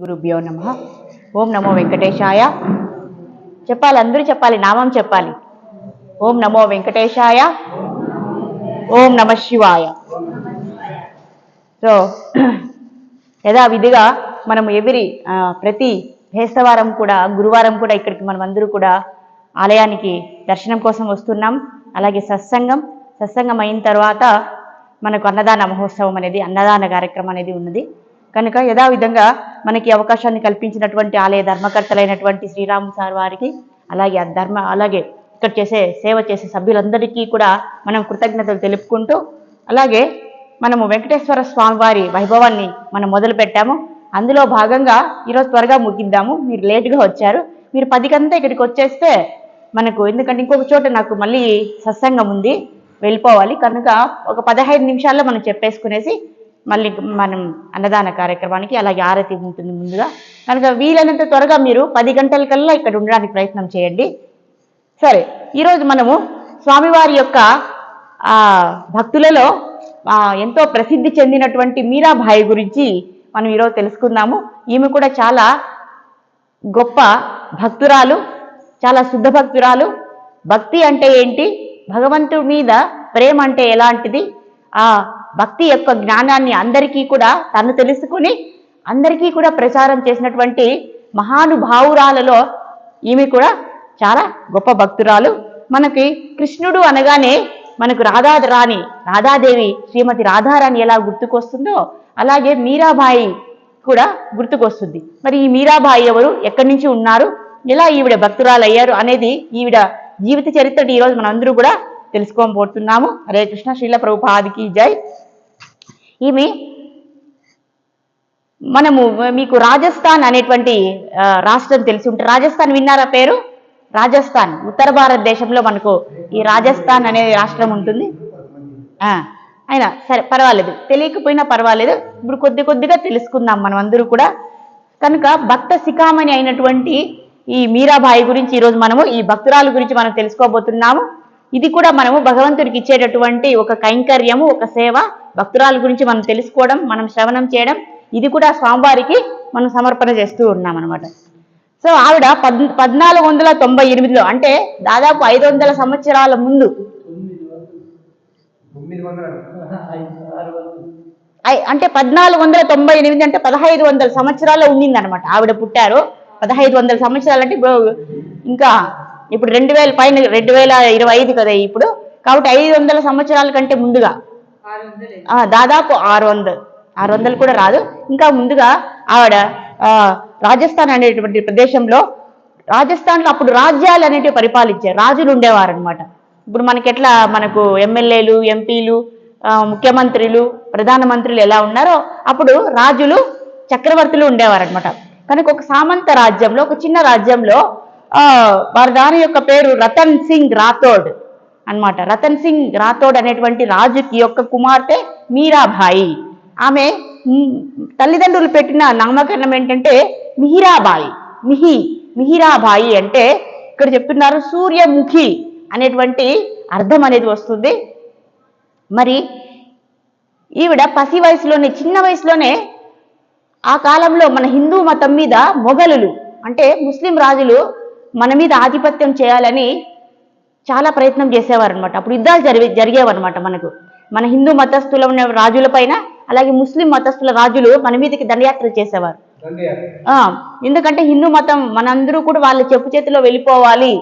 గురుభ్యో నమ. ఓం నమో వెంకటేశాయ. చెప్పాలి అందరూ చెప్పాలి నామం చెప్పాలి. ఓం నమో వెంకటేశాయ. ఓం నమ శివాయ. సో యథావిధిగా మనం ఎవరి ప్రతి బేస్తవారం కూడా గురువారం కూడా ఇక్కడికి మనం అందరూ కూడా ఆలయానికి దర్శనం కోసం వస్తున్నాం. అలాగే సత్సంగం సత్సంగం అయిన తర్వాత మనకు అన్నదాన మహోత్సవం అనేది అన్నదాన కార్యక్రమం అనేది ఉన్నది. కనుక యథావిధంగా మనకి అవకాశాన్ని కల్పించినటువంటి ఆలయ ధర్మకర్తలైనటువంటి శ్రీరామ్ సార్ వారికి అలాగే ఆ ధర్మ అలాగే ఇక్కడ చేసే సేవ చేసే సభ్యులందరికీ కూడా మనం కృతజ్ఞతలు తెలుపుకుంటూ అలాగే మనము వెంకటేశ్వర స్వామి వారి వైభవాన్ని మనం మొదలుపెట్టాము అందులో భాగంగా ఈరోజు త్వరగా ముగిద్దాము. మీరు లేటుగా వచ్చారు. మీరు పదికంతా ఇక్కడికి వచ్చేస్తే మనకు ఎందుకంటే ఇంకొక చోట నాకు మళ్ళీ సత్సంగం ఉంది. వెళ్ళిపోవాలి. కనుక ఒక పదహైదు నిమిషాల్లో మనం చెప్పేసుకునేసి మళ్ళీ మనం అన్నదాన కార్యక్రమానికి అలాగే ఆరతి ఉంటుంది ముందుగా. కనుక వీలైనంత త్వరగా మీరు పది గంటల కల్లా ఇక్కడ ఉండడానికి ప్రయత్నం చేయండి. సరే ఈరోజు మనము స్వామివారి యొక్క భక్తులలో ఎంతో ప్రసిద్ధి చెందినటువంటి మీరాబాయి గురించి మనం ఈరోజు తెలుసుకుందాము. ఈమె కూడా చాలా గొప్ప భక్తురాలు చాలా శుద్ధ భక్తురాలు. భక్తి అంటే ఏంటి? భగవంతుడి మీద ప్రేమ అంటే ఎలాంటిది? ఆ భక్తి యొక్క జ్ఞానాన్ని అందరికీ కూడా తను తెలుసుకుని అందరికీ కూడా ప్రచారం చేసినటువంటి మహానుభావురాలలో ఈమె కూడా చాలా గొప్ప భక్తురాలు. మనకి కృష్ణుడు అనగానే మనకు రాధా రాణి రాధాదేవి శ్రీమతి రాధారాణి ఎలా గుర్తుకొస్తుందో అలాగే మీరాబాయి కూడా గుర్తుకొస్తుంది. మరి ఈ మీరాబాయి ఎవరు? ఎక్కడి నుంచి ఉన్నారు? ఎలా ఈవిడ భక్తురాలు అయ్యారు అనేది ఈవిడ జీవిత చరిత్ర ఈరోజు మనందరూ అందరూ కూడా తెలుసుకోబోతున్నాము హరే కృష్ణ శ్రీల ప్రభుపాదికి జై. ఈమె మనము మీకు రాజస్థాన్ అనేటువంటి రాష్ట్రం తెలిసి ఉంటుంది రాజస్థాన్ విన్నారా పేరు? రాజస్థాన్ ఉత్తర భారతదేశంలో మనకు ఈ రాజస్థాన్ అనే రాష్ట్రం ఉంటుంది. అయినా సరే పర్వాలేదు. తెలియకపోయినా పర్వాలేదు. ఇప్పుడు కొద్ది కొద్దిగా తెలుసుకుందాం మనం అందరూ కూడా. కనుక భక్త శిఖామణి అయినటువంటి ఈ మీరాబాయి గురించి ఈరోజు మనము ఈ భక్తురాలు గురించి మనం తెలుసుకోబోతున్నాము. ఇది కూడా మనము భగవంతుడికి ఇచ్చేటటువంటి ఒక కైంకర్యము ఒక సేవ. భక్తురాల గురించి మనం తెలుసుకోవడం మనం శ్రవణం చేయడం ఇది కూడా స్వామివారికి మనం సమర్పణ చేస్తూ ఉన్నాం అనమాట సో ఆవిడ పద్ పద్నాలుగు వందల తొంభై ఎనిమిదిలో అంటే దాదాపు ఐదు వందల సంవత్సరాల ముందు. అంటే పద్నాలుగు వందల తొంభై ఎనిమిది అంటే పదహైదు వందల సంవత్సరాల్లో ఉండింది అనమాట ఆవిడ పుట్టారు. పదహైదు వందల సంవత్సరాలు అంటే ఇంకా ఇప్పుడు రెండు వేల పైన రెండు వేల ఇరవై ఐదు కదా ఇప్పుడు. కాబట్టి ఐదు వందల సంవత్సరాల కంటే ముందుగా. ఆ, దాదాపు ఆరు వందలు ఆరు వందలు కూడా రాదు. ఇంకా ముందుగా ఆవిడ రాజస్థాన్ అనేటువంటి ప్రదేశంలో రాజస్థాన్లో అప్పుడు రాజ్యాలు అనేటివి పరిపాలించారు. రాజులు ఉండేవారు అనమాట ఇప్పుడు మనకి ఎట్లా మనకు ఎమ్మెల్యేలు ఎంపీలు ముఖ్యమంత్రులు ప్రధానమంత్రులు ఎలా ఉన్నారో అప్పుడు రాజులు చక్రవర్తులు ఉండేవారు అనమాట కనుక ఒక సామంత రాజ్యంలో ఒక చిన్న రాజ్యంలో వారి దాని యొక్క పేరు రతన్ సింగ్ రాథోడ్ అన్నమాట. రతన్ సింగ్ రాథోడ్ అనేటువంటి రాజుకి యొక్క కుమార్తె మీరాబాయి. ఆమె తల్లిదండ్రులు పెట్టిన నామకరణం ఏంటంటే మిహిరాబాయి. మిహి మిహిరాబాయి అంటే ఇక్కడ చెప్తున్నారు సూర్యముఖి అనేటువంటి అర్థం అనేది వస్తుంది. మరి ఈవిడ పసి వయసులోనే చిన్న వయసులోనే ఆ కాలంలో మన హిందూ మతం మీద మొఘలులు అంటే ముస్లిం రాజులు మన మీద ఆధిపత్యం చేయాలని చాలా ప్రయత్నం చేసేవారు అనమాట అప్పుడు యుద్ధాలు జరిగే జరిగేవన్నమాట మనకు. మన హిందూ మతస్థుల ఉన్న రాజుల పైన అలాగే ముస్లిం మతస్థుల రాజులు మన మీదకి దండయాత్ర చేసేవారు. ఎందుకంటే హిందూ మతం మనందరూ కూడా వాళ్ళ చెప్పు చేతిలో వెళ్ళిపోవాలి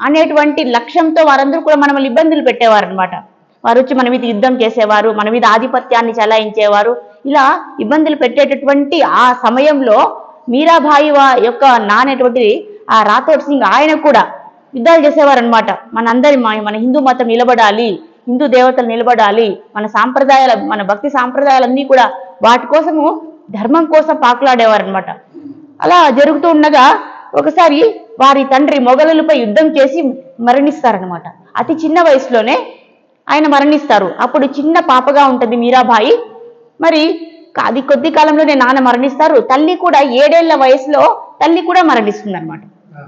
అనేటువంటి లక్ష్యంతో వారందరూ కూడా మనల్ని ఇబ్బందులు పెట్టేవారు అనమాట వారు వచ్చి మన మీద యుద్ధం చేసేవారు మన మీద ఆధిపత్యాన్ని చలాయించేవారు. ఇలా ఇబ్బందులు పెట్టేటటువంటి ఆ సమయంలో మీరాబాయి వా- యొక్క నానేటువంటి ఆ రాథోడ్ సింగ్ ఆయన కూడా యుద్ధాలు చేసేవారు అనమాట మనందరి మన హిందూ మతం నిలబడాలి హిందూ దేవతలు నిలబడాలి మన సాంప్రదాయాల మన భక్తి సాంప్రదాయాలన్నీ కూడా వాటి కోసము ధర్మం కోసం పాకులాడేవారు అనమాట అలా జరుగుతూ ఉండగా ఒకసారి వారి తండ్రి మొఘలులపై యుద్ధం చేసి మరణిస్తారనమాట అతి చిన్న వయసులోనే ఆయన మరణిస్తారు. అప్పుడు చిన్న పాపగా ఉంటుంది మీరాబాయి. మరి అది కొద్ది కాలంలోనే నాన్న మరణిస్తారు. తల్లి కూడా ఏడేళ్ళ వయసులో తల్లి కూడా మరణిస్తుంది అనమాట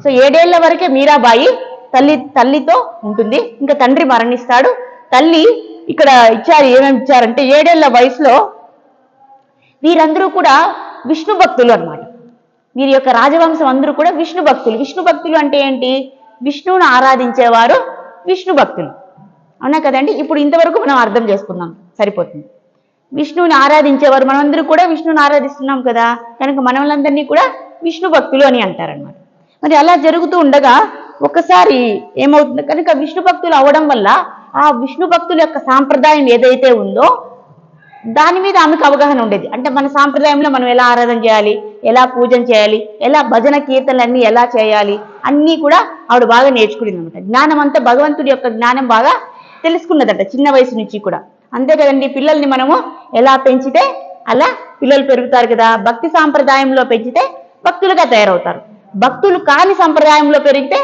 సో ఏడేళ్ళ వరకే మీరాబాయి తల్లి తల్లితో ఉంటుంది. ఇంకా తండ్రి మరణిస్తాడు. తల్లి ఇక్కడ ఇచ్చారు ఏమేమి ఇచ్చారంటే ఏడేళ్ళ వయసులో వీరందరూ కూడా విష్ణు భక్తులు అన్నమాట. వీరి యొక్క రాజవంశం అందరూ కూడా విష్ణు భక్తులు. విష్ణు భక్తులు అంటే ఏంటి? విష్ణువును ఆరాధించేవారు విష్ణు భక్తులు. అవునా కదండి? ఇప్పుడు ఇంతవరకు మనం అర్థం చేసుకున్నాం సరిపోతుంది. విష్ణువుని ఆరాధించేవారు మనమందరూ కూడా విష్ణువుని ఆరాధిస్తున్నాం కదా. కనుక మనలందరినీ కూడా విష్ణు భక్తులు అని అంటారనమాట మరి అలా జరుగుతూ ఉండగా ఒకసారి ఏమవుతుంది? కనుక విష్ణు భక్తులు అవడం వల్ల ఆ విష్ణు భక్తుల యొక్క సాంప్రదాయం ఏదైతే ఉందో దాని మీద ఆమెకు అవగాహన ఉండేది. అంటే మన సాంప్రదాయంలో మనం ఎలా ఆరాధన చేయాలి? ఎలా పూజన చేయాలి? ఎలా భజన కీర్తనలన్నీ ఎలా చేయాలి? అన్నీ కూడా ఆవిడ బాగా నేర్చుకునేది అనమాట జ్ఞానం అంతా భగవంతుడి యొక్క జ్ఞానం బాగా తెలుసుకున్నదట చిన్న వయసు నుంచి కూడా. అంతే కదండి పిల్లల్ని మనము ఎలా పెంచితే అలా పిల్లలు పెరుగుతారు కదా. భక్తి సాంప్రదాయంలో పెంచితే భక్తులుగా తయారవుతారు. భక్తులు కాని సంప్రదాయంలో పెరిగితే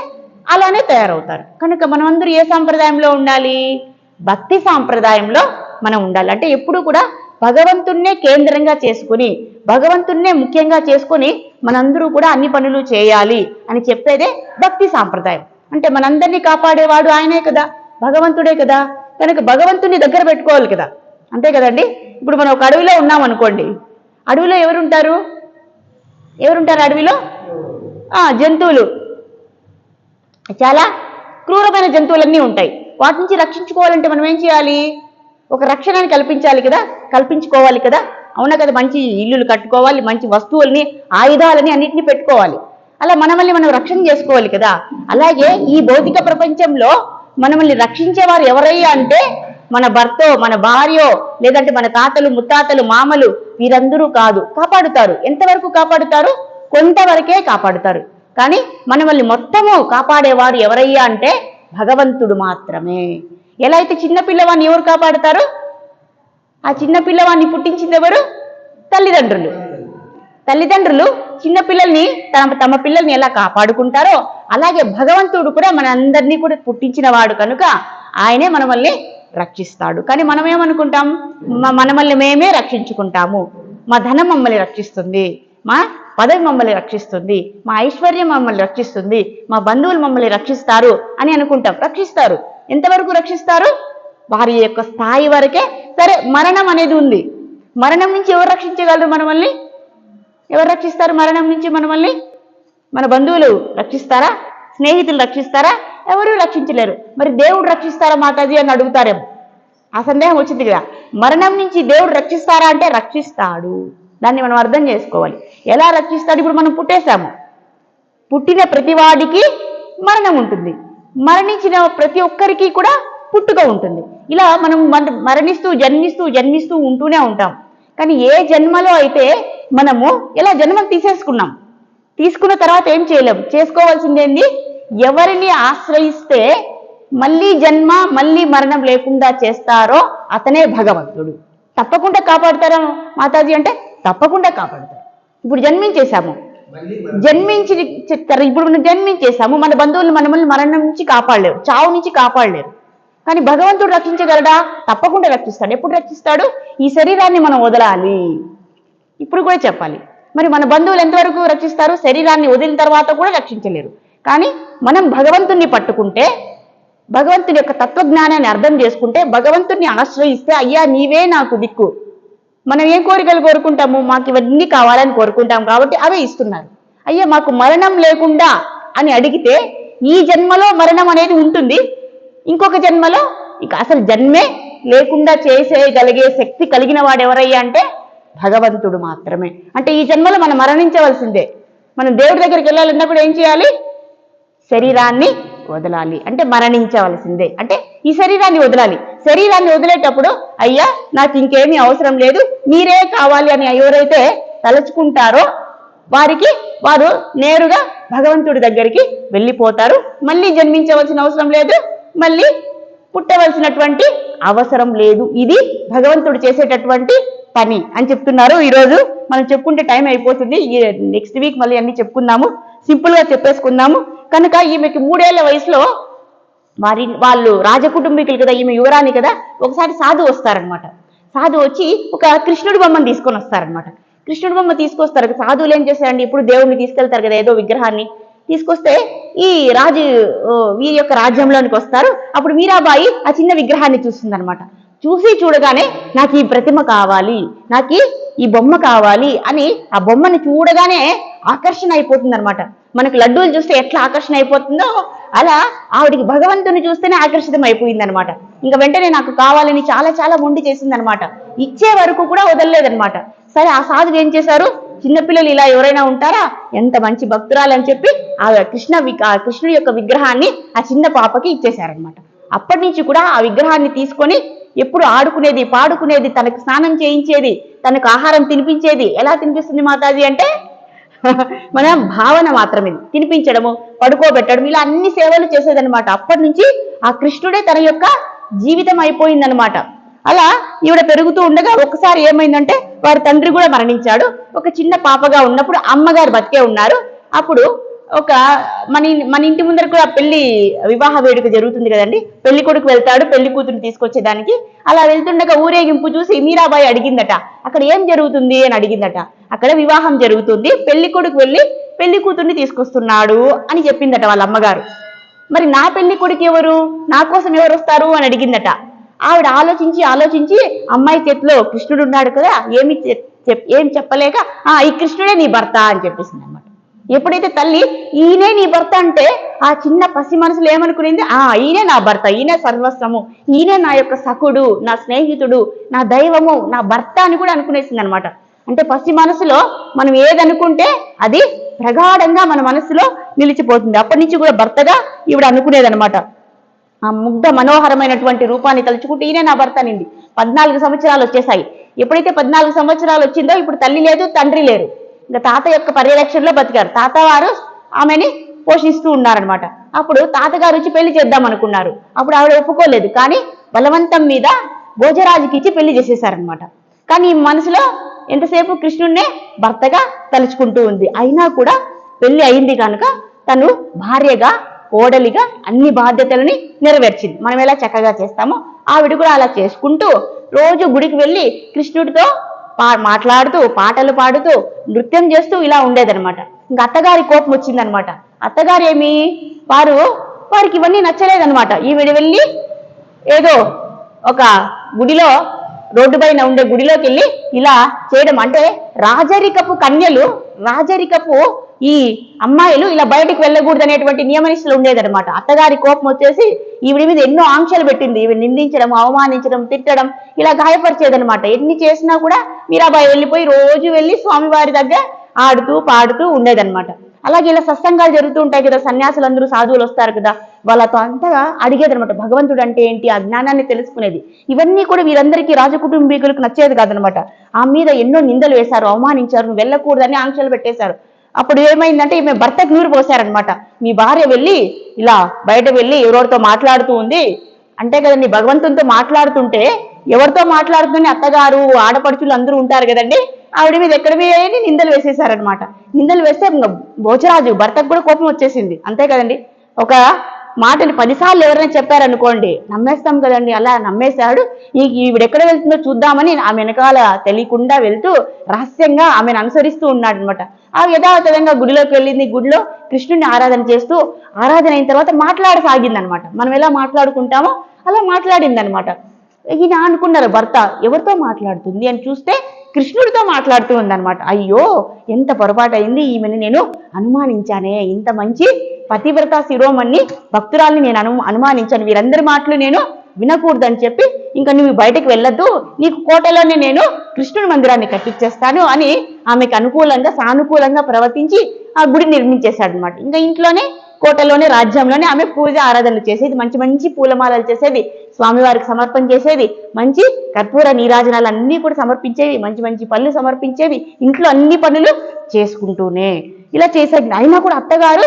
అలానే తయారవుతారు. కనుక మనమందరూ ఏ సాంప్రదాయంలో ఉండాలి? భక్తి సాంప్రదాయంలో మనం ఉండాలి. అంటే ఎప్పుడు కూడా భగవంతుణ్ణే కేంద్రంగా చేసుకుని భగవంతుణ్ణే ముఖ్యంగా చేసుకుని మనందరూ కూడా అన్ని పనులు చేయాలి అని చెప్పేదే భక్తి సాంప్రదాయం. అంటే మనందరినీ కాపాడేవాడు ఆయనే కదా భగవంతుడే కదా. కనుక భగవంతుని దగ్గర పెట్టుకోవాలి కదా. అంతే కదండి? ఇప్పుడు మనం ఒక అడవిలో ఉన్నాం అనుకోండి అడవిలో ఎవరుంటారు? ఎవరుంటారు అడవిలో? జంతువులు. చాలా క్రూరమైన జంతువులన్నీ ఉంటాయి. వాటి నుంచి రక్షించుకోవాలంటే మనం ఏం చేయాలి? ఒక రక్షణని కల్పించాలి కదా? కల్పించుకోవాలి కదా? అవునా కదా? మంచి ఇల్లులు కట్టుకోవాలి మంచి వస్తువుల్ని ఆయుధాలని అన్నిటిని పెట్టుకోవాలి. అలా మనమల్ని మనం రక్షణ చేసుకోవాలి కదా? అలాగే ఈ భౌతిక ప్రపంచంలో మనల్ని రక్షించేవారు ఎవరయ్యా అంటే మన భర్తో మన భార్యో లేదంటే మన తాతలు ముత్తాతలు మామలు వీరందరూ కాదు. కాపాడుతారు. ఎంతవరకు కాపాడుతారు? కొంతవరకే కాపాడుతారు. కానీ మనల్ని మొత్తము కాపాడేవారు ఎవరయ్యా అంటే భగవంతుడు మాత్రమే. ఎలా అయితే చిన్న పిల్లవాడిని ఎవరు కాపాడుతారు? ఆ చిన్న పిల్లవాడిని పుట్టించింది ఎవరు? తల్లిదండ్రులు. తల్లిదండ్రులు చిన్న పిల్లల్ని తమ తమ పిల్లల్ని ఎలా కాపాడుకుంటారో అలాగే భగవంతుడు కూడా మన అందరినీ కూడా పుట్టించిన వాడు కనుక ఆయనే మనమల్ని రక్షిస్తాడు. కానీ మనం ఏమనుకుంటాం మనమల్ని మేమే రక్షించుకుంటాము. మా ధనం మమ్మల్ని రక్షిస్తుంది. మా పదవి మమ్మల్ని రక్షిస్తుంది మా ఐశ్వర్యం మమ్మల్ని రక్షిస్తుంది మా బంధువులు మమ్మల్ని రక్షిస్తారు అని అనుకుంటాం. రక్షిస్తారు. ఎంతవరకు రక్షిస్తారు? వారి యొక్క స్థాయి వరకే సరే మరణం అనేది ఉంది. మరణం నుంచి ఎవరు రక్షించగలరు మనమల్ని? ఎవరు రక్షిస్తారు మరణం నుంచి మనమల్ని? మన బంధువులు రక్షిస్తారా? స్నేహితులు రక్షిస్తారా? ఎవరు రక్షించలేరు. మరి దేవుడు రక్షిస్తారా మాతాజీ అని అడుగుతారేమో. ఆ సందేహం వచ్చింది కదా. మరణం నుంచి దేవుడు రక్షిస్తారా అంటే రక్షిస్తాడు. దాన్ని మనం అర్థం చేసుకోవాలి. ఎలా రక్షిస్తాడు? ఇప్పుడు మనం పుట్టేశాము. పుట్టిన ప్రతివాడికి మరణం ఉంటుంది. మరణించిన ప్రతి ఒక్కరికి కూడా పుట్టుక ఉంటుంది. ఇలా మనం మరణిస్తూ జన్మిస్తూ జన్మిస్తూ ఉంటూనే ఉంటాం. కానీ ఏ జన్మలో అయితే మనము ఇలా జన్మం తీసేసుకున్నాం? తీసుకున్న తర్వాత ఏం చేయలేము చేసుకోవాల్సిందేంది ఎవరిని ఆశ్రయిస్తే మళ్ళీ జన్మ మళ్ళీ మరణం లేకుండా చేస్తారో అతనే భగవంతుడు. తప్పకుండా కాపాడతారా మాతాజీ అంటే తప్పకుండా కాపాడతారు. ఇప్పుడు జన్మించేశాము. జన్మించి ఇప్పుడు మనం జన్మించేశాము. మన బంధువులు మనల్ని మరణం నుంచి కాపాడలేరు. చావు నుంచి కాపాడలేరు. కానీ భగవంతుడు రక్షించగలడా? తప్పకుండా రక్షిస్తాడు. ఎప్పుడు రక్షిస్తాడు? ఈ శరీరాన్ని మనం వదలాలి. ఇప్పుడు కూడా చెప్పాలి. మరి మన బంధువులు ఎంతవరకు రక్షిస్తారు? శరీరాన్ని వదిలిన తర్వాత కూడా రక్షించలేరు. కానీ మనం భగవంతుణ్ణి పట్టుకుంటే భగవంతుని యొక్క తత్వజ్ఞానాన్ని అర్థం చేసుకుంటే భగవంతుణ్ణి ఆశ్రయిస్తే అయ్యా నీవే నాకు దిక్కు. మనం ఏ కోరికలు కోరుకుంటాము? మాకు ఇవన్నీ కావాలని కోరుకుంటాం కాబట్టి అవే ఇస్తున్నారు. అయ్యా మాకు మరణం లేకుండా అని అడిగితే ఈ జన్మలో మరణం అనేది ఉంటుంది. ఇంకొక జన్మలో ఇక అసలు జన్మే లేకుండా చేసేయగలిగే శక్తి కలిగిన వాడు ఎవరయ్యా అంటే భగవంతుడు మాత్రమే. అంటే ఈ జన్మలో మనం మరణించవలసిందే. మనం దేవుడి దగ్గరికి వెళ్ళాలన్నప్పుడు ఏం చేయాలి? శరీరాన్ని వదలాలి. అంటే మరణించవలసిందే. అంటే ఈ శరీరాన్ని వదలాలి. శరీరాన్ని వదిలేటప్పుడు అయ్యా నాకు ఇంకేమీ అవసరం లేదు. మీరే కావాలి అని ఎవరైతే తలుచుకుంటారో వారికి వారు నేరుగా భగవంతుడి దగ్గరికి వెళ్ళిపోతారు. మళ్ళీ జన్మించవలసిన అవసరం లేదు. మళ్ళీ పుట్టవలసినటువంటి అవసరం లేదు. ఇది భగవంతుడు చేసేటటువంటి పని అని చెప్తున్నారు. ఈరోజు మనం చెప్పుకుంటే టైం అయిపోతుంది. నెక్స్ట్ వీక్ మళ్ళీ అన్ని చెప్పుకుందాము. సింపుల్గా చెప్పేసుకుందాము. కనుక ఈమెకి మూడేళ్ళ వయసులో వారి వాళ్ళు రాజకుటుంబీకులు కదా ఈమె యువరాణి కదా ఒకసారి సాధు వస్తారనమాట సాధు వచ్చి ఒక కృష్ణుడి బొమ్మను తీసుకొని వస్తారనమాట కృష్ణుడి బొమ్మ తీసుకొస్తారు. సాధువులు ఏం చేశారండి? ఇప్పుడు దేవుడిని తీసుకెళ్తారు కదా ఏదో విగ్రహాన్ని తీసుకొస్తే ఈ రాజు వీరి యొక్క రాజ్యంలోనికి వస్తారు. అప్పుడు మీరాబాయి ఆ చిన్న విగ్రహాన్ని చూస్తుందన్నమాట. చూసి చూడగానే నాకు ఈ ప్రతిమ కావాలి నాకు ఈ బొమ్మ కావాలి అని ఆ బొమ్మని చూడగానే ఆకర్షణ అయిపోతుంది అనమాట మనకు లడ్డూలు చూస్తే ఎట్లా ఆకర్షణ అయిపోతుందో అలా ఆవిడికి భగవంతుని చూస్తేనే ఆకర్షితం అయిపోయింది అనమాట ఇంకా వెంటనే నాకు కావాలని చాలా చాలా మొండి చేసింది అనమాట ఇచ్చే వరకు కూడా వదలలేదనమాట సరే ఆ సాధుడు ఏం చేశారు? చిన్నపిల్లలు ఇలా ఎవరైనా ఉంటారా? ఎంత మంచి భక్తురాలని చెప్పి ఆ కృష్ణ వి- ఆ కృష్ణుడి యొక్క విగ్రహాన్ని ఆ చిన్న పాపకి ఇచ్చేశారనమాట అప్పటి నుంచి కూడా ఆ విగ్రహాన్ని తీసుకొని ఎప్పుడు ఆడుకునేది పాడుకునేది తనకు స్నానం చేయించేది తనకు ఆహారం తినిపించేది ఎలా తినిపిస్తుంది మాతాజీ అంటే మన భావన మాత్రమే. ఇది. తినిపించడము పడుకోబెట్టడం ఇలా అన్ని సేవలు చేసేదన్నమాట. అప్పటి నుంచి ఆ కృష్ణుడే తన యొక్క జీవితం అయిపోయిందనమాట అలా ఈవిడ పెరుగుతూ ఉండగా ఒకసారి ఏమైందంటే వారి తండ్రి కూడా మరణించాడు. ఒక చిన్న పాపగా ఉన్నప్పుడు అమ్మగారు బతికే ఉన్నారు. అప్పుడు ఒక మన మన ఇంటి ముందర కూడా పెళ్ళి వివాహ వేడుక జరుగుతుంది కదండి. పెళ్ళి కొడుకు వెళ్తాడు పెళ్ళి కూతురు తీసుకొచ్చేదానికి. అలా వెళ్తుండగా ఊరేగింపు చూసి మీరాబాయి అడిగిందట. అక్కడ ఏం జరుగుతుంది అని అడిగిందట. అక్కడ వివాహం జరుగుతుంది. పెళ్ళి కొడుకు వెళ్ళి పెళ్ళి కూతుర్ని తీసుకొస్తున్నాడు అని చెప్పిందట వాళ్ళ అమ్మగారు. మరి నా పెళ్ళి కొడుకు ఎవరు? నా కోసం ఎవరు వస్తారు అని అడిగిందట. ఆవిడ ఆలోచించి ఆలోచించి అమ్మాయి చేతిలో కృష్ణుడు ఉన్నాడు కదా ఏమి చెప్- ఏం చెప్పలేక ఆ ఈ కృష్ణుడే నీ భర్త అని చెప్పేసింది అనమాట ఎప్పుడైతే తల్లి ఈయనే నీ భర్త అంటే ఆ చిన్న పసి మనసులో ఏమనుకునింది? ఆ ఈయనే నా భర్త ఈయనే సర్వస్వము ఈయనే నా యొక్క సకుడు నా స్నేహితుడు నా దైవము నా భర్త అని కూడా అనుకునేసింది అనమాట అంటే పసి మనసులో మనం ఏదనుకుంటే అది ప్రగాఢంగా మన మనసులో నిలిచిపోతుంది. అప్పటి నుంచి కూడా భర్తగా ఈవిడ అనుకునేదనమాట ఆ ముగ్ధ మనోహరమైనటువంటి రూపాన్ని తలుచుకుంటూ ఈయన నా భర్త నిండి పద్నాలుగు సంవత్సరాలు వచ్చేసాయి. ఎప్పుడైతే పద్నాలుగు సంవత్సరాలు వచ్చిందో ఇప్పుడు తల్లి లేదు తండ్రి లేరు. ఇంకా తాత యొక్క పర్యవేక్షణలో బతికారు. తాత వారు ఆమెని పోషిస్తూ ఉన్నారనమాట అప్పుడు తాతగారు వచ్చి పెళ్ళి చేద్దాం అనుకున్నారు. అప్పుడు ఆవిడ ఒప్పుకోలేదు. కానీ బలవంతం మీద భోజరాజుకి ఇచ్చి పెళ్ళి చేసేసారనమాట కానీ మనసులో ఎంతసేపు కృష్ణుడినే భర్తగా తలుచుకుంటూ ఉంది. అయినా కూడా పెళ్ళి అయింది కనుక తను భార్యగా కోడలిగా అన్ని బాధ్యతలని నెరవేర్చింది. మనం ఎలా చక్కగా చేస్తామో ఆవిడ కూడా అలా చేసుకుంటూ రోజు గుడికి వెళ్ళి కృష్ణుడితో పా మాట్లాడుతూ పాటలు పాడుతూ నృత్యం చేస్తూ ఇలా ఉండేదనమాట ఇంకా అత్తగారి కోపం వచ్చిందనమాట అత్తగారు ఏమి? వారు వారికి ఇవన్నీ నచ్చలేదనమాట ఈవిడ వెళ్ళి ఏదో ఒక గుడిలో రోడ్డు పైన ఉండే గుడిలోకి వెళ్ళి ఇలా చేయడం. అంటే రాజరికపు కన్యలు రాజరికపు ఈ అమ్మాయిలు ఇలా బయటికి వెళ్ళకూడదు అనేటువంటి నియమనిష్టలు ఉండేదన్నమాట. అత్తగారి కోపం వచ్చేసి ఈవిడి మీద ఎన్నో ఆంక్షలు పెట్టింది. ఈవిడ నిందించడం అవమానించడం తిట్టడం ఇలా గాయపరిచేదనమాట ఎన్ని చేసినా కూడా మీరాబాయి వెళ్ళిపోయి రోజు వెళ్ళి స్వామివారి దగ్గర ఆడుతూ పాడుతూ ఉండేదన్నమాట. అలాగే ఇలా సత్సంగాలు జరుగుతూ ఉంటాయి కదా సన్యాసులందరూ సాధువులు వస్తారు కదా వాళ్ళతో అంతగా అడిగేదనమాట భగవంతుడు అంటే ఏంటి ఆ జ్ఞానాన్ని తెలుసుకునేది. ఇవన్నీ కూడా వీరందరికీ రాజకుటుంబీకులకు నచ్చేది కాదనమాట ఆ మీద ఎన్నో నిందలు వేశారు అవమానించారు నువ్వు వెళ్ళకూడదని ఆంక్షలు పెట్టేశారు. అప్పుడు ఏమైందంటే ఈమె భర్తకు నూరు పోసారనమాట మీ భార్య వెళ్ళి ఇలా బయట వెళ్ళి ఎవరెవరితో మాట్లాడుతూ ఉంది అంటే కదండి భగవంతునితో మాట్లాడుతుంటే ఎవరితో మాట్లాడుతుంది అత్తగారు ఆడపడుచులు అందరూ ఉంటారు కదండి ఆవిడ మీద ఎక్కడ పోయాయని నిందలు వేసేసారనమాట నిందలు వేస్తే భోజరాజు భర్తకు కూడా కోపం వచ్చేసింది. అంతే కదండి. ఒక మాటని పదిసార్లు ఎవరైనా చెప్పారనుకోండి నమ్మేస్తాం కదండి అలా నమ్మేశాడు. ఈ ఈవిడ ఎక్కడ వెళ్తుందో చూద్దామని ఆమె వెనకాల తెలియకుండా వెళ్తూ రహస్యంగా ఆమెను అనుసరిస్తూ ఉన్నాడు అనమాట ఆ యథాతథంగా గుడిలోకి వెళ్ళింది. గుడిలో కృష్ణుని ఆరాధన చేస్తూ ఆరాధన అయిన తర్వాత మాట్లాడసాగింది అనమాట మనం ఎలా మాట్లాడుకుంటామో అలా మాట్లాడింది అనమాట ఈయన అనుకున్నారు భర్త ఎవరితో మాట్లాడుతుంది? అని చూస్తే కృష్ణుడితో మాట్లాడుతూ ఉందనమాట అయ్యో ఎంత పొరపాటు అయింది ఈమెను నేను అనుమానించానే ఇంత మంచి పతివ్రత శిరోమణి భక్తురాల్ని నేను అను అనుమానించాను. వీరందరి మాటలు నేను వినకూడదని చెప్పి ఇంకా నువ్వు బయటకు వెళ్ళొద్దు. నీకు కోటలోనే నేను కృష్ణుడి మందిరాన్ని కట్టించేస్తాను అని ఆమెకు అనుకూలంగా సానుకూలంగా ప్రవర్తించి ఆ గుడి నిర్మించేశాడు అనమాట ఇంకా ఇంట్లోనే కోటలోనే రాజ్యంలోనే ఆమె పూజ ఆరాధనలు చేసేది. మంచి మంచి పూలమాలలు చేసేది స్వామివారికి సమర్పణ చేసేది మంచి కర్పూర నీరాజనాలు అన్నీ కూడా సమర్పించేవి. మంచి మంచి పనులు సమర్పించేవి. ఇంట్లో అన్ని పనులు చేసుకుంటూనే. ఇలా చేసేది. అయినా కూడా అత్తగారు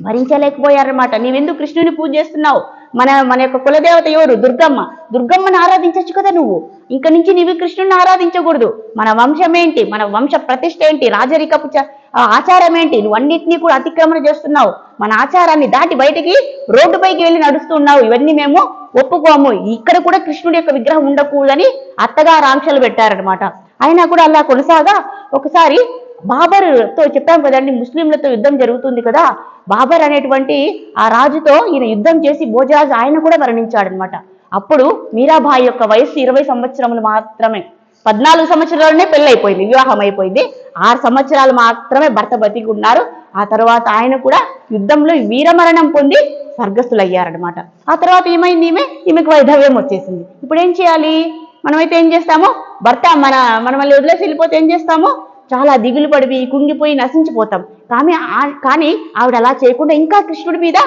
భరించలేకపోయారన్నమాట నీవెందుకు కృష్ణుని పూజ చేస్తున్నావు? మన మన యొక్క కులదేవత ఎవరు? దుర్గమ్మ. దుర్గమ్మని ఆరాధించచ్చు కదా నువ్వు? ఇంక నుంచి నీవి కృష్ణుని ఆరాధించకూడదు. మన వంశం ఏంటి? మన వంశ ప్రతిష్ట ఏంటి? రాజరికపు ఆచారం ఏంటి? నువ్వు అన్నిటినీ కూడా అతిక్రమణ చేస్తున్నావు. మన ఆచారాన్ని దాటి బయటికి రోడ్డు పైకి వెళ్ళి నడుస్తున్నావు ఇవన్నీ మేము ఒప్పుకోము. ఇక్కడ కూడా కృష్ణుడి యొక్క విగ్రహం ఉండకూడదని అత్తగారు ఆంక్షలు పెట్టారనమాట అయినా కూడా అలా కొనసాగా ఒకసారి బాబర్తో చెప్పాం కదండి ముస్లింలతో యుద్ధం జరుగుతుంది కదా. బాబర్ అనేటువంటి ఆ రాజుతో ఈయన యుద్ధం చేసి భోజరాజు ఆయన కూడా మరణించాడనమాట. అప్పుడు మీరాబాయి యొక్క వయస్సు ఇరవై సంవత్సరములు మాత్రమే. పద్నాలుగు సంవత్సరాలనే పెళ్ళి అయిపోయింది వివాహం అయిపోయింది ఆరు సంవత్సరాలు మాత్రమే భర్త బతికి ఉన్నారు ఆ తర్వాత ఆయన కూడా యుద్ధంలో వీరమరణం పొంది స్వర్గస్థులయ్యారనమాట. ఆ తర్వాత ఏమైంది ఈమె? ఈమెకు వైధవ్యం వచ్చేసింది. ఇప్పుడు ఏం చేయాలి? మనమైతే ఏం చేస్తాము? భర్త మన మన వదిలేసి వెళ్ళిపోతే ఏం చేస్తాము? చాలా దిగులు పడిపోయి కుంగిపోయి నశించిపోతాం. కానీ ఆ- కానీ ఆవిడ అలా చేయకుండా ఇంకా కృష్ణుడి మీద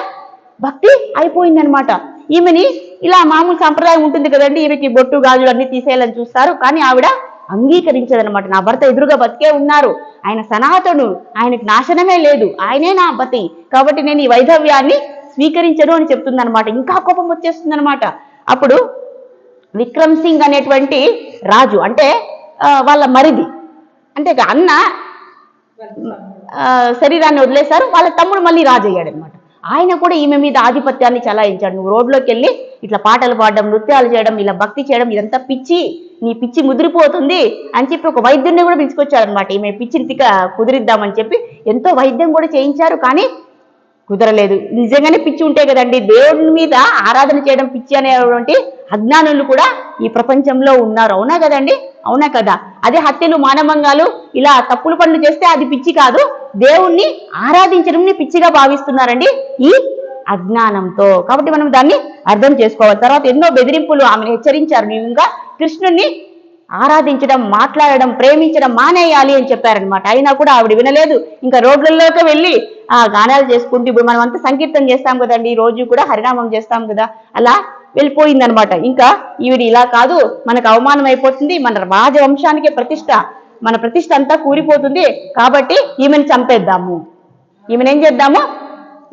భక్తి అయిపోయిందనమాట ఈమెని ఇలా మామూలు సంప్రదాయం ఉంటుంది కదండి ఈమెకి బొట్టు గాజులు అన్ని తీసేయాలని చూస్తారు. కానీ ఆవిడ అంగీకరించదనమాట నా భర్త ఎదురుగా బతికే ఉన్నారు. ఆయన సనాతనుడు ఆయనకు నాశనమే లేదు. ఆయనే నా పతి. కాబట్టి నేను ఈ వైధవ్యాన్ని స్వీకరించను అని చెప్తుందనమాట ఇంకా కోపం వచ్చేస్తుందనమాట అప్పుడు విక్రమ్ సింగ్ అనేటువంటి రాజు అంటే వాళ్ళ మరిది అంటే ఇక అన్న ఆ, శరీరాన్ని వదిలేశారు. వాళ్ళ తమ్ముడు మళ్ళీ రాజు అనమాట ఆయన కూడా ఈమె మీద ఆధిపత్యాన్ని చలాయించాడు. నువ్వు రోడ్లోకి వెళ్ళి ఇట్లా పాటలు పాడడం నృత్యాలు చేయడం ఇలా భక్తి చేయడం ఇదంతా పిచ్చి నీ పిచ్చి ముదిరిపోతుంది అని చెప్పి ఒక వైద్యుడిని కూడా పిలుచుకొచ్చాడు అనమాట ఈమె పిచ్చిని తిక కుదిరిద్దామని చెప్పి ఎంతో వైద్యం కూడా చేయించారు. కానీ కుదరలేదు. నిజంగానే పిచ్చి ఉంటే కదండి దేవుడి మీద ఆరాధన చేయడం పిచ్చి అనేటువంటి అజ్ఞానులు కూడా ఈ ప్రపంచంలో ఉన్నారు. అవునా కదండి? అవునా కదా? అదే హత్యలు మానభంగాలు ఇలా తప్పులు పనులు చేస్తే అది పిచ్చి కాదు. దేవుణ్ణి ఆరాధించడం పిచ్చిగా భావిస్తున్నారండి ఈ అజ్ఞానంతో. కాబట్టి మనం దాన్ని అర్థం చేసుకోవాలి. తర్వాత ఎన్నో బెదిరింపులు ఆమెను హెచ్చరించారు. నీవు ఇంకా కృష్ణుణ్ణి ఆరాధించడం మాట్లాడడం ప్రేమించడం మానేయాలి అని చెప్పారనమాట అయినా కూడా ఆవిడ వినలేదు. ఇంకా రోడ్లలోకి వెళ్ళి ఆ గానాలు చేసుకుంటూ ఇప్పుడు మనం అంతా సంకీర్తన చేస్తాం కదండి. ఈ రోజు కూడా హరినామం చేస్తాం కదా. అలా వెళ్ళిపోయిందనమాట ఇంకా ఈవిడ ఇలా కాదు మనకు అవమానం అయిపోతుంది. మన రాజవంశానికి ప్రతిష్ట. మన ప్రతిష్ట అంతా కూలిపోతుంది. కాబట్టి ఈమెను చంపేద్దాము. ఈమెను ఏం చేద్దాము?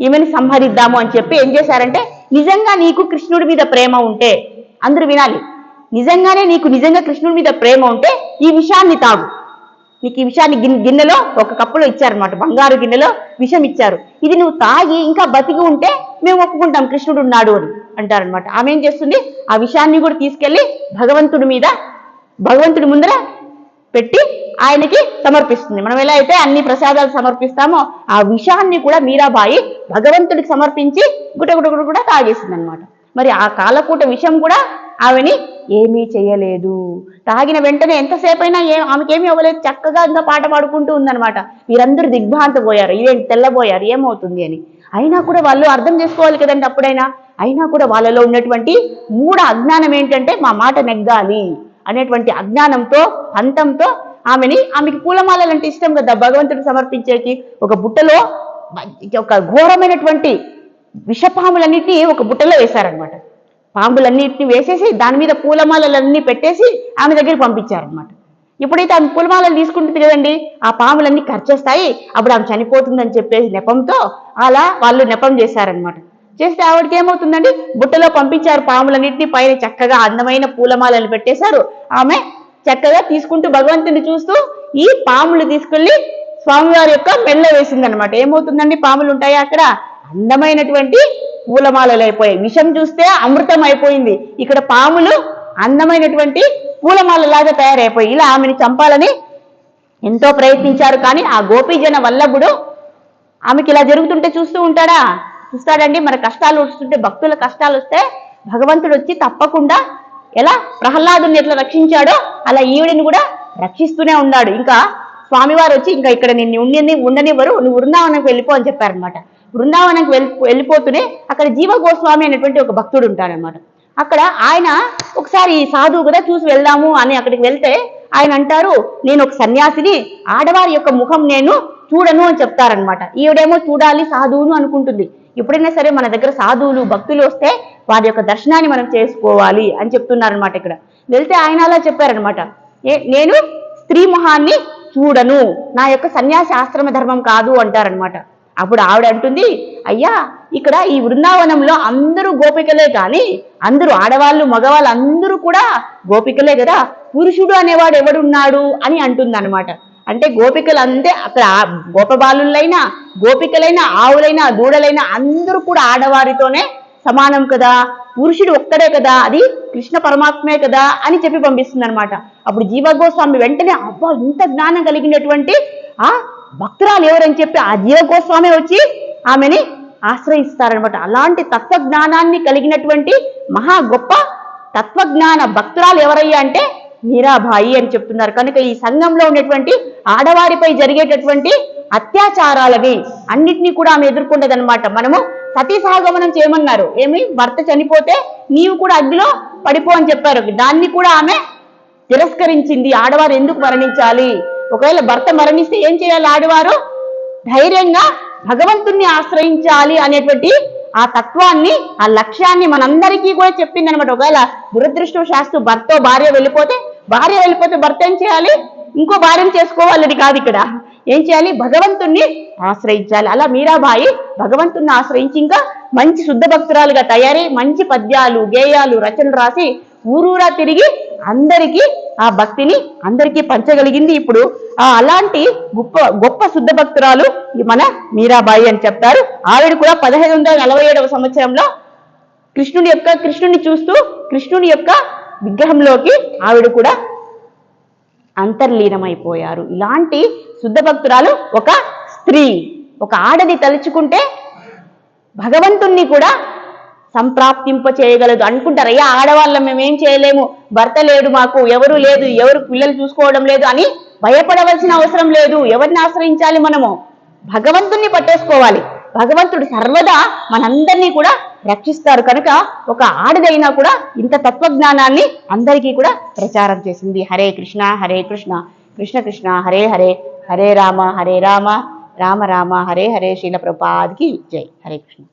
ఈమెను సంహరిద్దాము అని చెప్పి ఏం చేశారంటే నిజంగా నీకు కృష్ణుడి మీద ప్రేమ ఉంటే అందరూ వినాలి. నిజంగానే నీకు నిజంగా కృష్ణుడి మీద ప్రేమ ఉంటే ఈ విషయాన్ని తాగు. నీకు ఈ విషయాన్ని గిన్నెలో ఒక కప్పులో ఇచ్చారనమాట బంగారు గిన్నెలో విషం ఇచ్చారు. ఇది నువ్వు తాగి ఇంకా బతికి ఉంటే మేము ఒప్పుకుంటాం కృష్ణుడు ఉన్నాడు అని అంటారనమాట ఆమె ఏం చేస్తుంది? ఆ విషయాన్ని కూడా తీసుకెళ్ళి భగవంతుడి మీద భగవంతుడి ముందర పెట్టి ఆయనకి సమర్పిస్తుంది. మనం ఎలా అయితే అన్ని ప్రసాదాలు సమర్పిస్తామో ఆ విషాన్ని కూడా మీరాబాయి భగవంతుడికి సమర్పించి గుటగుట కూడా తాగేసింది అనమాట మరి ఆ కాలకూట విషం కూడా ఆమెని ఏమీ చేయలేదు. తాగిన వెంటనే ఎంతసేపైనా ఏ ఆమెకేమీ అవ్వలేదు. చక్కగా ఇంకా పాట పాడుకుంటూ ఉందన్నమాట. వీరందరూ దిగ్భ్రాంత పోయారు తెల్లబోయారు? ఏమవుతుంది అని. అయినా కూడా వాళ్ళు అర్థం చేసుకోవాలి కదండి అప్పుడైనా. అయినా కూడా వాళ్ళలో ఉన్నటువంటి మూడ అజ్ఞానం ఏంటంటే మా మాట నెగ్గాలి అనేటువంటి అజ్ఞానంతో పంతంతో ఆమెని ఆమెకి పూలమాలలు అంటే ఇష్టం కదా. భగవంతుడు సమర్పించేకి ఒక బుట్టలో ఒక ఘోరమైనటువంటి విషపాములన్నిటినీ ఒక బుట్టలో వేశారనమాట పాములన్నిటిని వేసేసి దాని మీద పూలమాలలన్నీ పెట్టేసి ఆమె దగ్గరికి పంపించారనమాట ఇప్పుడైతే ఆమె పూలమాలలు తీసుకుంటుంది కదండి ఆ పాములన్నీ ఖర్చేస్తాయి అప్పుడు ఆమె చనిపోతుందని చెప్పేసి నెపంతో అలా వాళ్ళు నెపం చేశారనమాట చేస్తే ఆవిడకి ఏమవుతుందండి బుట్టలో పంపించారు పాములన్నింటినీ పైన చక్కగా అందమైన పూలమాలలు పెట్టేశారు. ఆమె చక్కగా తీసుకుంటూ భగవంతుని చూస్తూ ఈ పాములు తీసుకెళ్ళి స్వామివారి యొక్క మెల్ల వేసిందనమాట ఏమవుతుందండి పాములు ఉంటాయి అక్కడ? అందమైనటువంటి పూలమాలలు అయిపోయాయి విషం చూస్తే అమృతం అయిపోయింది ఇక్కడ పాములు అందమైనటువంటి పూలమాలలాగా తయారైపోయి ఇలా ఆమెని చంపాలని ఎంతో ప్రయత్నించారు. కానీ ఆ గోపీజన వల్లభుడు ఆమెకి ఇలా జరుగుతుంటే చూస్తూ ఉంటాడా? చూస్తాడండి. మన కష్టాలు వస్తుంటే భక్తుల కష్టాలు వస్తే భగవంతుడు వచ్చి తప్పకుండా ఎలా ప్రహ్లాదుని ఎట్లా రక్షించాడో అలా ఈవిడిని కూడా రక్షిస్తూనే ఉన్నాడు. ఇంకా స్వామివారు వచ్చి ఇంకా ఇక్కడ నిన్ను ఉండని ఉండనివ్వరు. నువ్వు వృందావనంకి వెళ్ళిపో అని చెప్పారనమాట బృందావనంకి వెళ్ళి వెళ్ళిపోతూనే అక్కడ జీవ గోస్వామి అనేటువంటి ఒక భక్తుడు ఉంటాడనమాట అక్కడ ఆయన ఒకసారి ఈ సాధువు కదా చూసి వెళ్దాము అని అక్కడికి వెళ్తే ఆయన అంటారు నేను ఒక సన్యాసిని ఆడవారి యొక్క ముఖం నేను చూడను అని చెప్తారనమాట ఈవిడేమో చూడాలి సాధువును అనుకుంటుంది. ఎప్పుడైనా సరే మన దగ్గర సాధువులు భక్తులు వస్తే వారి యొక్క దర్శనాన్ని మనం చేసుకోవాలి అని చెప్తున్నారనమాట ఇక్కడ. వెళ్తే ఆయన అలా చెప్పారనమాట ఏ నేను స్త్రీ మొహాన్ని చూడను నా యొక్క సన్యాసి ఆశ్రమ ధర్మం కాదు అంటారనమాట అప్పుడు ఆవిడ అంటుంది అయ్యా ఇక్కడ ఈ బృందావనంలో అందరూ గోపికలే కానీ అందరూ ఆడవాళ్ళు మగవాళ్ళు అందరూ కూడా గోపికలే కదా. పురుషుడు అనేవాడు ఎవడున్నాడు? అని అంటుంది అనమాట అంటే గోపికలు అంతే అక్కడ గోపబాలులైనా గోపికలైనా ఆవులైనా దూడలైనా అందరూ కూడా ఆడవారితోనే సమానం కదా. పురుషుడు ఒక్కడే కదా. అది కృష్ణ పరమాత్మే కదా అని చెప్పి పంపిస్తుంది అనమాట అప్పుడు జీవగోస్వామి వెంటనే అబ్బా ఇంత జ్ఞానం కలిగినటువంటి ఆ భక్తురాలు ఎవరని చెప్పి ఆ జీవ గోస్వామి వచ్చి ఆమెని ఆశ్రయిస్తారనమాట అలాంటి తత్వజ్ఞానాన్ని కలిగినటువంటి మహా గొప్ప తత్వజ్ఞాన భక్తురాలు ఎవరయ్యా అంటే మీరాబాయి అని చెప్తున్నారు. కనుక ఈ సంఘంలో ఉన్నటువంటి ఆడవారిపై జరిగేటటువంటి అత్యాచారాలని అన్నిటినీ కూడా ఆమె ఎదుర్కొండదనమాట మనము సతీ సహగమనం చేయమన్నారు. ఏమి? భర్త చనిపోతే నీవు కూడా అగ్నిలో పడిపో అని చెప్పారు. దాన్ని కూడా ఆమె తిరస్కరించింది. ఆడవారు ఎందుకు మరణించాలి? ఒకవేళ భర్త మరణిస్తే ఏం చేయాలి ఆడవారు? ధైర్యంగా భగవంతుణ్ణి ఆశ్రయించాలి అనేటువంటి ఆ తత్వాన్ని ఆ లక్ష్యాన్ని మనందరికీ కూడా చెప్పింది అనమాట ఒకవేళ దురదృష్టవశాస్తు భర్త భార్య వెళ్ళిపోతే భార్య వెళ్ళిపోతే భర్త ఏం చేయాలి? ఇంకో భార్యను చేసుకోవాలని కాదు ఇక్కడ. ఏం చేయాలి? భగవంతుణ్ణి ఆశ్రయించాలి. అలా మీరాబాయి భగవంతుణ్ణి ఆశ్రయించి ఇంకా మంచి శుద్ధ భక్తురాలుగా తయారై మంచి పద్యాలు గేయాలు రచనలు రాసి ఊరూరా తిరిగి అందరికీ ఆ భక్తిని అందరికీ పంచగలిగింది ఇప్పుడు. ఆ అలాంటి గొప్ప గొప్ప శుద్ధ భక్తురాలు మన మీరాబాయి అని చెప్తారు. ఆవిడ కూడా పదహైదు వందల నలభై ఏడవ సంవత్సరంలో కృష్ణుని యొక్క కృష్ణుని చూస్తూ కృష్ణుని యొక్క విగ్రహంలోకి ఆవిడ కూడా అంతర్లీనమైపోయారు. ఇలాంటి శుద్ధ భక్తురాలు ఒక స్త్రీ. ఒక ఆడది తలుచుకుంటే భగవంతుణ్ణి కూడా సంప్రాప్తింప చేయగలదు. అనుకుంటారు అయ్యా ఆడవాళ్ళం మేమేం చేయలేము. భర్త లేడు మాకు ఎవరు లేదు ఎవరు పిల్లలు చూసుకోవడం లేదు అని భయపడవలసిన అవసరం లేదు. ఎవరిని ఆశ్రయించాలి మనము? భగవంతుణ్ణి పట్టేసుకోవాలి. భగవంతుడు సర్వదా మనందరినీ కూడా రక్షిస్తారు. కనుక ఒక ఆడదైనా కూడా ఇంత తత్వజ్ఞానాన్ని అందరికీ కూడా ప్రచారం చేసింది. హరే కృష్ణ హరే కృష్ణ. కృష్ణ కృష్ణ హరే హరే. హరే రామ హరే రామ. రామ రామ. హరే హరే. శీల ప్రభుపాదికి జై. హరే కృష్ణ.